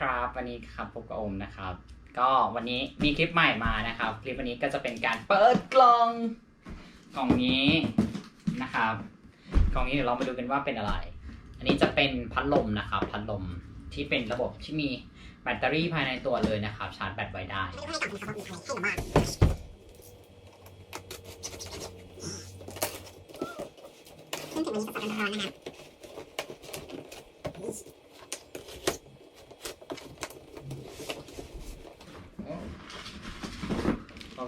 ครับวันนี้ครับพบกับโอมนะครับ ก็วันนี้มีคลิปใหม่มานะครับ คลิปวันนี้ก็จะเป็นการเปิดกล่องกล่องนี้นะครับกล่องนี้เดี๋ยวเรามาดูกันว่าเป็นอะไร อันนี้จะเป็นพัดลมนะครับพัดลมที่เป็นระบบที่มีแบตเตอรี่ภายในตัวเลยนะครับ ชาร์จแบตไว้ได้ซึ่งถึงวันนี้สดร้อนนะครับ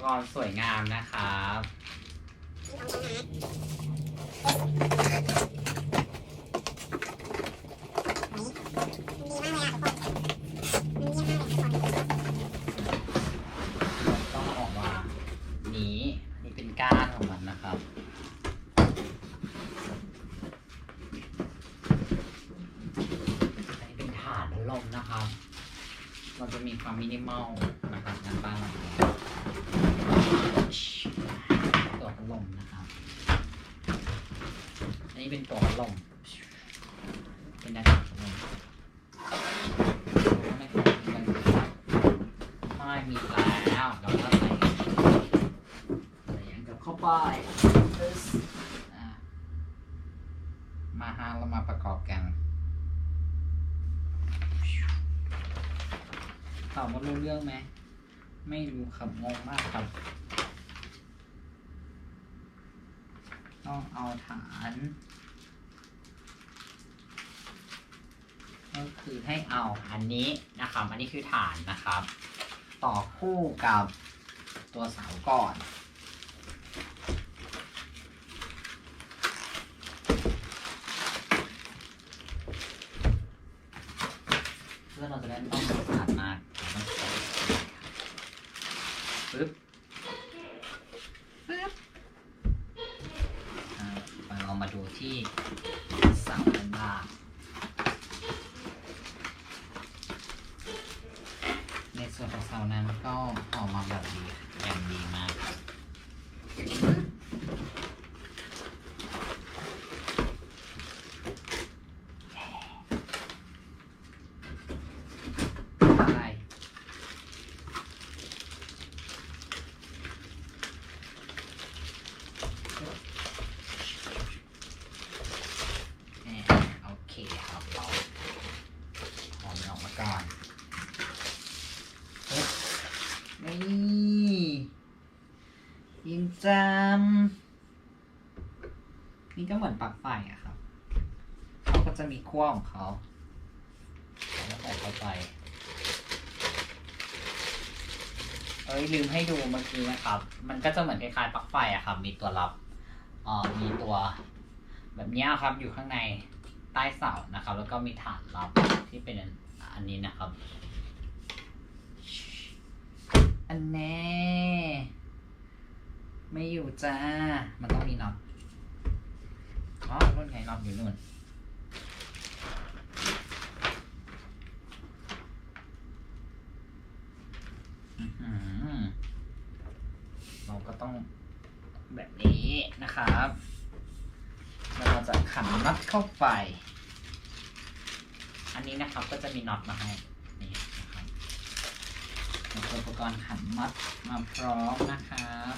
กรณ์สวยงามนะครับดีมากเอากเลยทุกคนต้องออกมานี้นี่เป็นก้านของมันนะครับ อันนี้เป็นฐานพัดลมนะครับ เราจะมีความมินิมอลนะครับงานบ้านเราตัวพัด ลมนะครับ อันนี้เป็นตัวพัดลมเป็นหน้าต่างลมไม่ค่อยมีกันไม่มีแล้วเราก็ใส่ใส่ย่างกับเข้าไปมาฮะเรามาประกอบกันถามว่ารู้เรื่องไหม ไม่รู้ครับงงมากครับ ต้องเอาฐาน ก็คือให้เอาอันนี้นะครับ อันนี้คือฐานนะครับ ต่อคู่กับตัวเสาก่อนเพื่อเราจะได้ไม่ต้องสะอาดมากต้องใส่ปึ๊บปึ๊บอ่าไปเรามา ดูที่สามพันบาท ในส่วนของเสานั้นก็ออกมาแบบดีอย่างดีมากอะไรแหม่โอเคครับเราหอมนออกมาก่อน นี่ยิงจำนี่ก็เหมือนปลั๊ก ไฟอะครับเขาก็จะมีขั้วของเขาแล้วใส่เข้าไป เอ้ยลืมให้ดูเมื่อกี้นะครับ มันก็จะเหมือนคล้ายๆปลั๊กไฟอะครับ มีตัวรับเอ่อมีตัวแบบเนี้ยครับอยู่ข้างในใต้เสานะครับ แล้วก็มีฐานรับที่เป็นอันนี้นะครับ อันแน่ ไม่อยู่จ้า มันต้องมีน็อต นไงน็อตอยู่นู่นเราก็ต้องแบบนี้นะครับแล้วเราจะขันน็อตเข้าไป อันนี้นะครับก็จะมีน็อตมาให้ นี่นะครับอุปกรณ์ขันมัดมาพร้อมนะครับ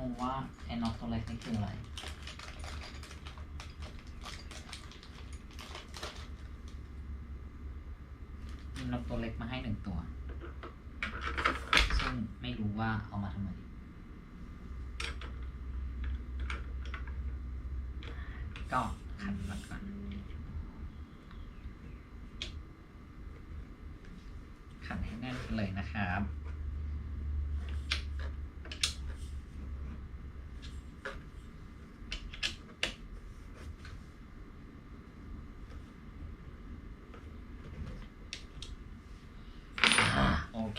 งงว่าไอ้น็อตตัวเล็กนี่คืออะไรมีน็อตตัวเล็กมาให้หนึ่งตัว ซึ่งไม่รู้ว่าเอามาทำไมก็ขันน็อตก่อนขันให้แน่นเลยนะครับ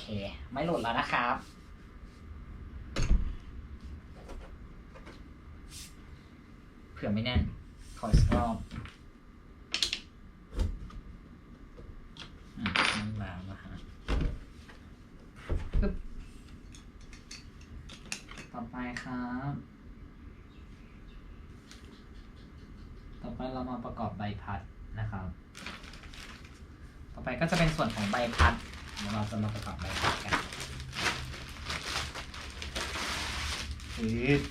ค ไม่หลุดแล้วนะครับ เผื่อไม่แน่นขออีกรอบบางนะฮะต่อไปครับ ต่อไปเรามาประกอบใบพัดนะครับ ต่อไปก็จะเป็นส่วนของใบพัด เดี๋ยวเราจะมาประกอบใบพัดกันปึ๊บ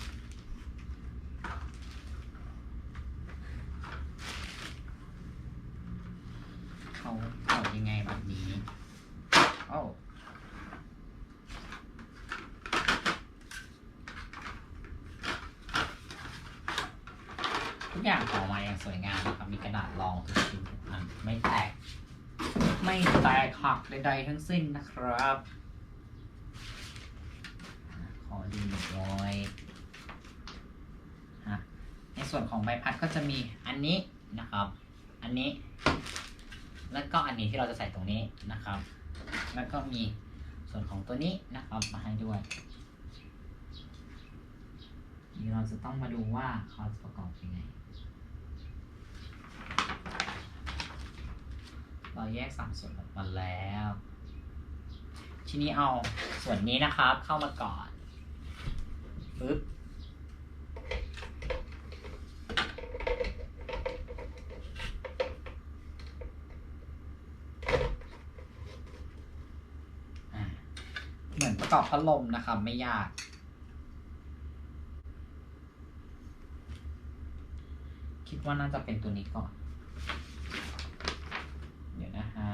เขาเขายังไงแบบนี้โอ้าทุกอย่างออกมาอย่างสวยงามนะครับ มีกระดาษรองทุกชิ้นทุกอันไม่แตก ไม่แตกหักใดๆทั้งสิ้นนะครับ ขอดูหนึ่งร้อยฮะในส่วนของใบพัดก็จะมีอันนี้นะครับ อันนี้ แล้วก็อันนี้ที่เราจะใส่ตรงนี้นะครับ แล้วก็มีส่วนของตัวนี้นะครับมาให้ด้วยนี่เราจะต้องมาดูว่าเขาจะประกอบยังไง เราแยกสามส่วนออกมาแล้ว ทีนี้เอาส่วนนี้นะครับเข้ามาก่อนปึ๊บเหมือนประกอบพัดลมนะครับ ไม่ยากคิดว่าน่าจะเป็นตัวนี้ก่อน เดี๋ยวนะฮะ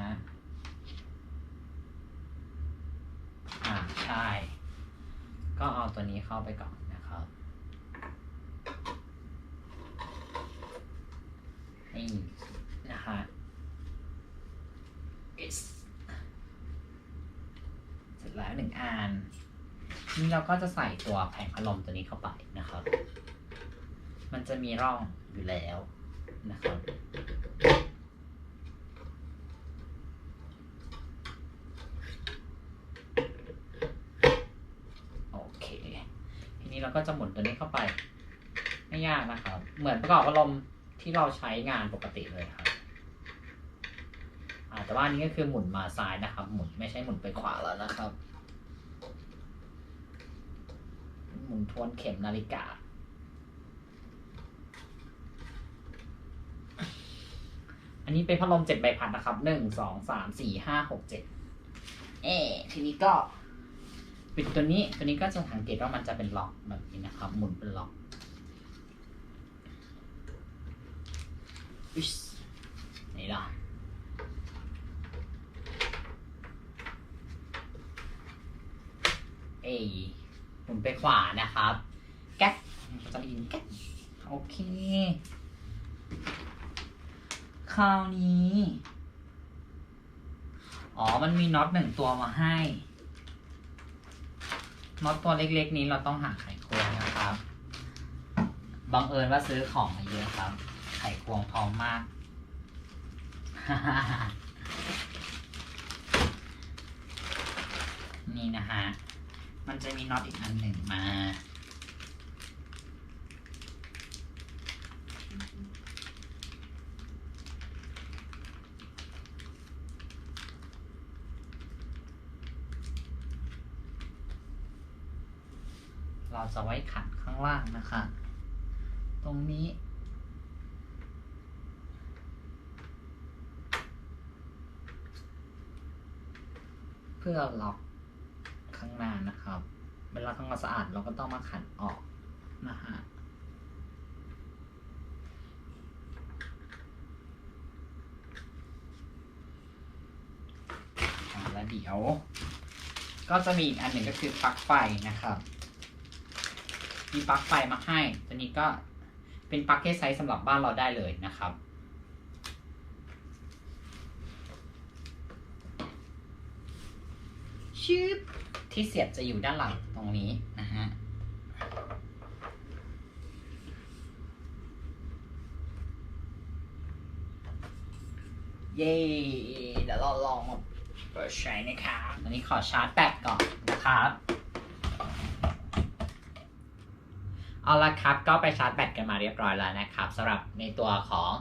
อ่าใช่ ก็เอาตัวนี้เข้าไปก่อนนะครับนี่นะฮะ Yes เสร็จแล้วหนึ่งอันทีนี้เราก็จะใส่ตัวแผงพัดลมตัวนี้เข้าไปนะครับ มันจะมีร่องอยู่แล้วนะครับ โอเค ราก็จะหมุนตัวนี้เข้าไปไม่ยากนะครับ เหมือนประกอบพัดลมที่เราใช้งานปกติเลยครับแต่ว่านี้ก็คือหมุนมาซ้ายนะครับ หมุนไม่ใช่หมุนไปขวาแล้วนะครับ หมุนทวนเข็มนาฬิกา อันนี้เป็นพัดลมเจ็ดใบพัดนะครับหนึ่งสองสามสี่ห้าหกเจ็ดเอ๊ทีนี้ก็ ปิดตัวนี้ตัวนี้ก็จะสังเกตว่ามันจะเป็นล็อกแบบนี้นะครับ หมุนเป็นล็อกอิชนี่ล่ะเอ้ยหมุนไปขวานะครับ แก๊กจะได้ยินแก๊กโอเค คราวนี้ อ๋อ มันมีน็อตหนึ่งตัวมาให้ น็อตตัวเล็กๆ นี้เราต้องหาไขควงนะครับ บังเอิญว่าซื้อของมาเยอะครับ ไขควงพร้อมมาก นี่นะฮะ มันจะมีน็อตอีกอันหนึ่งมา เราจะไว้ขันข้างล่างนะคะ ตรงนี้ เพื่อล็อกข้างหน้านะครับ เวลาทำความสะอาดเราก็ต้องมาขันออกนะฮะแล้วเดี๋ยว ก็จะมีอีกอันหนึ่งก็คือปลั๊กไฟนะครับ มีปลั๊กไฟมาให้ ตัวนี้ก็เป็นปลั๊กที่ใช้สำหรับบ้านเราได้เลยนะครับชืบที่เสียบจะอยู่ด้านหลังตรงนี้นะฮะเย้เดี๋ยวเราลองมาเปิดใช้นะครับตอนนี้ขอชาร์จแบตก่อนนะครับ เอาละครับก็ไปชาร์จแบตกันมาเรียบร้อยแล้วนะครับสำหรับในตัวของ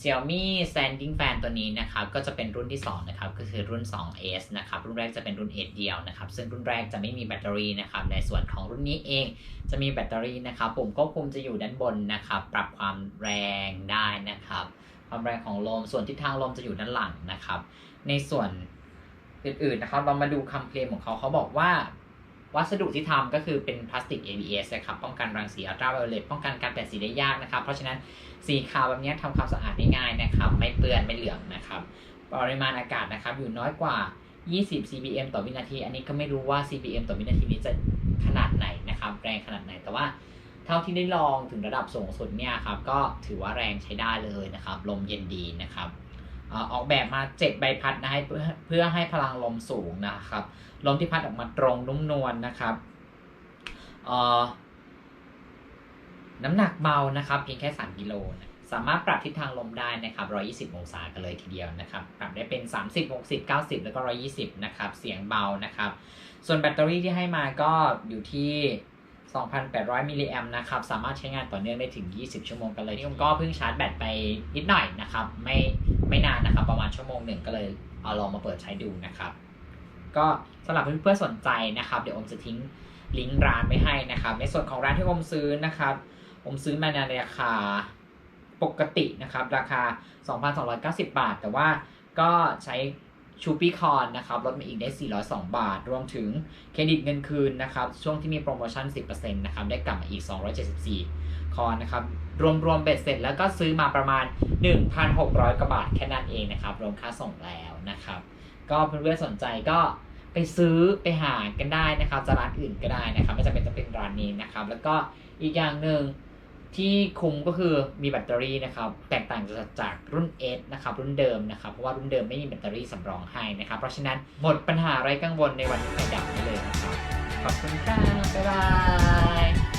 Xiaomi Standing Fan ตัวนี้นะครับก็จะเป็นรุ่นที่ 2 นะครับ ก็คือรุ่น 2S นะครับ รุ่นแรกจะเป็นรุ่น S เดียวนะครับ ซึ่งรุ่นแรกจะไม่มีแบตเตอรี่นะครับ ในส่วนของรุ่นนี้เองจะมีแบตเตอรี่นะครับปุ่มควบคุมจะอยู่ด้านบนนะครับ ปรับความแรงได้นะครับ ความแรงของลมส่วนทิศทางลมจะอยู่ด้านหลังนะครับ ในส่วนอื่นๆนะครับ เรามาดูคำเคลมของเขาเขาบอกว่า วัสดุที่ทำก็คือเป็นพลาสติก ABS นะครับ ป้องกันรังสีอัลตราไวโอเลตป้องกันการแตกสีได้ยากนะครับ เพราะฉะนั้นสีขาวแบบนี้ทำความสะอาดได้ง่ายนะครับ ไม่เปื้อนไม่เหลืองนะครับ ปริมาณอากาศนะครับอยู่น้อยกว่า 20 cpm ต่อวินาที อันนี้ก็ไม่รู้ว่า cpm ต่อวินาทีนี้จะขนาดไหนนะครับ แรงขนาดไหน แต่ว่าเท่าที่ได้ลองถึงระดับสูงสุดเนี่ยครับ ก็ถือว่าแรงใช้ได้เลยนะครับ ลมเย็นดีนะครับ ออกแบบมา 7 ใบพัดนะให้เพื่อเพื่อให้พลังลมสูงนะครับลมที่พัดออกมาตรงนุ่มนวลนะครับน้ำหนักเบานะครับเพียงแค่ 3 กิโลนะสามารถปรับทิศทางลมได้นะครับ 120 องศากันเลยทีเดียวนะครับ ปรับได้เป็น 30 60 90 แล้วก็ 120 นะครับ เสียงเบานะครับ ส่วนแบตเตอรี่ที่ให้มาก็อยู่ที่ 2,800 มิลลิแอมป์นะครับ สามารถใช้งานต่อเนื่องได้ถึง 20 ชั่วโมงกันเลยที่ผมก็เพิ่งชาร์จแบตไปนิดหน่อยนะครับ ไม่ ไม่นานนะครับ ประมาณชั่วโมงหนึ่งก็เลยเอาลองมาเปิดใช้ดูนะครับ ก็สำหรับเพื่อนๆสนใจนะครับ เดี๋ยวอมจะทิ้งลิงก์ร้านไว้ให้นะครับ ในส่วนของร้านที่อมซื้อนะครับอมซื้อมาในราคาปกตินะครับ ราคา 2,290 บาท แต่ว่าก็ใช้ชูปี้คอนนะครับลดมาอีกได้ 402 บาท รวมถึงเครดิตเงินคืนนะครับ ช่วงที่มีโปรโมชั่น 10%นะครับ ได้กลับมาอีก 274 คอนนะครับ รวมๆเบ็ดเสร็จแล้วก็ซื้อมาประมาณ 1,600กว่าบาทแค่นั้นเองนะครับ รวมค่าส่งแล้วนะครับ ก็เพื่อนๆสนใจก็ไปซื้อไปหากันได้นะครับจะร้านอื่นก็ได้นะครับ ไม่จำเป็นจะเป็นร้านนี้นะครับ แล้วก็อีกอย่างหนึ่งที่คุ้มก็คือมีแบตเตอรี่นะครับ แตกต่างจากจากรุ่น S นะครับรุ่นเดิมนะครับ เพราะว่ารุ่นเดิมไม่มีแบตเตอรี่สำรองให้นะครับ เพราะฉะนั้นหมดปัญหาไร้กังวลในวันที่ไฟดับได้เลยนะครับ ขอบคุณครับบ๊ายบาย